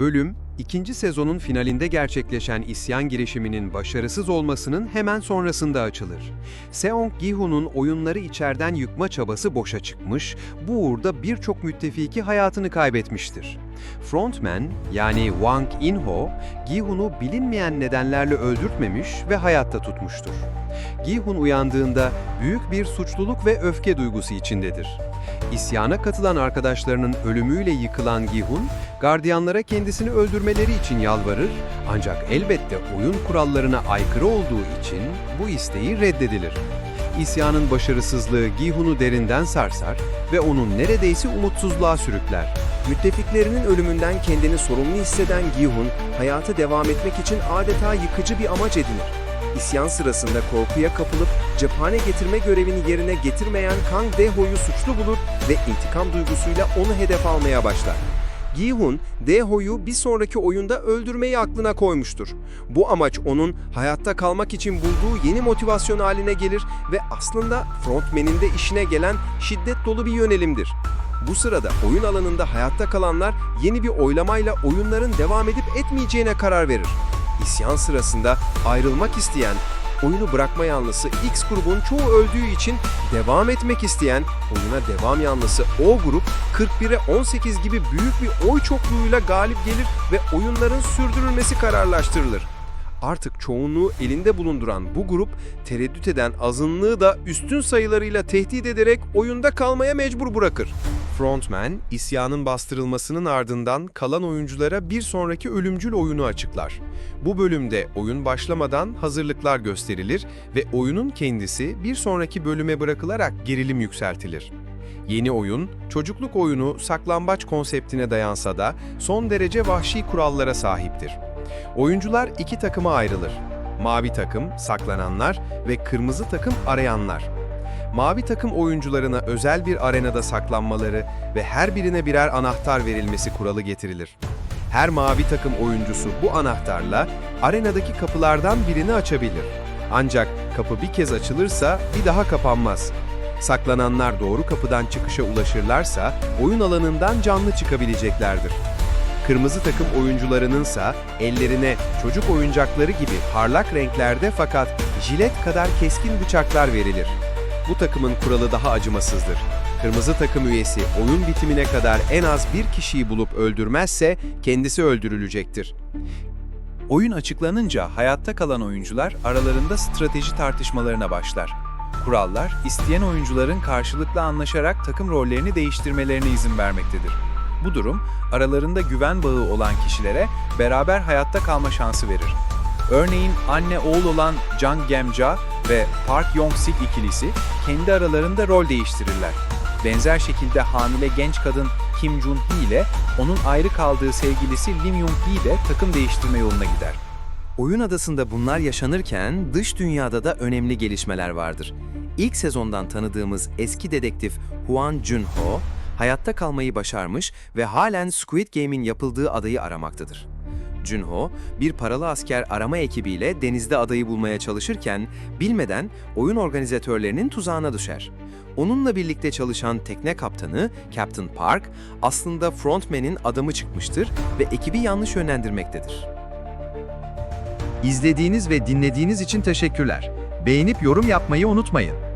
Bölüm, ikinci sezonun finalinde gerçekleşen isyan girişiminin başarısız olmasının hemen sonrasında açılır. Seong Gi-hun'un oyunları içeriden yıkma çabası boşa çıkmış, bu uğurda birçok müttefiki hayatını kaybetmiştir. Frontman, yani Wang In-ho, Gi-hun'u bilinmeyen nedenlerle öldürtmemiş ve hayatta tutmuştur. Gi-hun uyandığında büyük bir suçluluk ve öfke duygusu içindedir. İsyana katılan arkadaşlarının ölümüyle yıkılan Gi-hun, gardiyanlara kendisini öldürmeleri için yalvarır ancak elbette oyun kurallarına aykırı olduğu için bu isteği reddedilir. İsyanın başarısızlığı Gi-hun'u derinden sarsar ve onu neredeyse umutsuzluğa sürükler. Müttefiklerinin ölümünden kendini sorumlu hisseden Gi-hun, hayata devam etmek için adeta yıkıcı bir amaç edinir. İsyan sırasında korkuya kapılıp cephane getirme görevini yerine getirmeyen Kang Dae-ho'yu suçlu bulur ve intikam duygusuyla onu hedef almaya başlar. Gi-hun, Dae-ho'yu bir sonraki oyunda öldürmeyi aklına koymuştur. Bu amaç onun hayatta kalmak için bulduğu yeni motivasyon haline gelir ve aslında frontmen'in de işine gelen şiddet dolu bir yönelimdir. Bu sırada oyun alanında hayatta kalanlar yeni bir oylamayla oyunların devam edip etmeyeceğine karar verir. İsyan sırasında ayrılmak isteyen, oyunu bırakma yanlısı X grubun çoğu öldüğü için devam etmek isteyen oyuna devam yanlısı O grup 41'e 18 gibi büyük bir oy çokluğuyla galip gelir ve oyunların sürdürülmesi kararlaştırılır. Artık çoğunluğu elinde bulunduran bu grup tereddüt eden azınlığı da üstün sayılarıyla tehdit ederek oyunda kalmaya mecbur bırakır. Frontman, isyanın bastırılmasının ardından kalan oyunculara bir sonraki ölümcül oyunu açıklar. Bu bölümde oyun başlamadan hazırlıklar gösterilir ve oyunun kendisi bir sonraki bölüme bırakılarak gerilim yükseltilir. Yeni oyun, çocukluk oyunu saklambaç konseptine dayansa da son derece vahşi kurallara sahiptir. Oyuncular iki takıma ayrılır. Mavi takım, saklananlar ve kırmızı takım arayanlar. Mavi takım oyuncularına özel bir arenada saklanmaları ve her birine birer anahtar verilmesi kuralı getirilir. Her mavi takım oyuncusu bu anahtarla arenadaki kapılardan birini açabilir. Ancak kapı bir kez açılırsa bir daha kapanmaz. Saklananlar doğru kapıdan çıkışa ulaşırlarsa oyun alanından canlı çıkabileceklerdir. Kırmızı takım oyuncularınınsa ellerine çocuk oyuncakları gibi parlak renklerde fakat jilet kadar keskin bıçaklar verilir. Bu takımın kuralı daha acımasızdır. Kırmızı takım üyesi oyun bitimine kadar en az bir kişiyi bulup öldürmezse kendisi öldürülecektir. Oyun açıklanınca hayatta kalan oyuncular aralarında strateji tartışmalarına başlar. Kurallar, isteyen oyuncuların karşılıklı anlaşarak takım rollerini değiştirmelerine izin vermektedir. Bu durum, aralarında güven bağı olan kişilere beraber hayatta kalma şansı verir. Örneğin anne oğul olan Jang Gemja ve Park Yong-sik ikilisi kendi aralarında rol değiştirirler. Benzer şekilde hamile genç kadın Kim Jun-hee ile onun ayrı kaldığı sevgilisi Lim Yung-hee de takım değiştirme yoluna gider. Oyun adasında bunlar yaşanırken dış dünyada da önemli gelişmeler vardır. İlk sezondan tanıdığımız eski dedektif Hwan Jun-ho, hayatta kalmayı başarmış ve halen Squid Game'in yapıldığı adayı aramaktadır. Junho, bir paralı asker arama ekibiyle denizde adayı bulmaya çalışırken bilmeden oyun organizatörlerinin tuzağına düşer. Onunla birlikte çalışan tekne kaptanı Captain Park aslında frontman'in adamı çıkmıştır ve ekibi yanlış yönlendirmektedir. İzlediğiniz ve dinlediğiniz için teşekkürler. Beğenip yorum yapmayı unutmayın.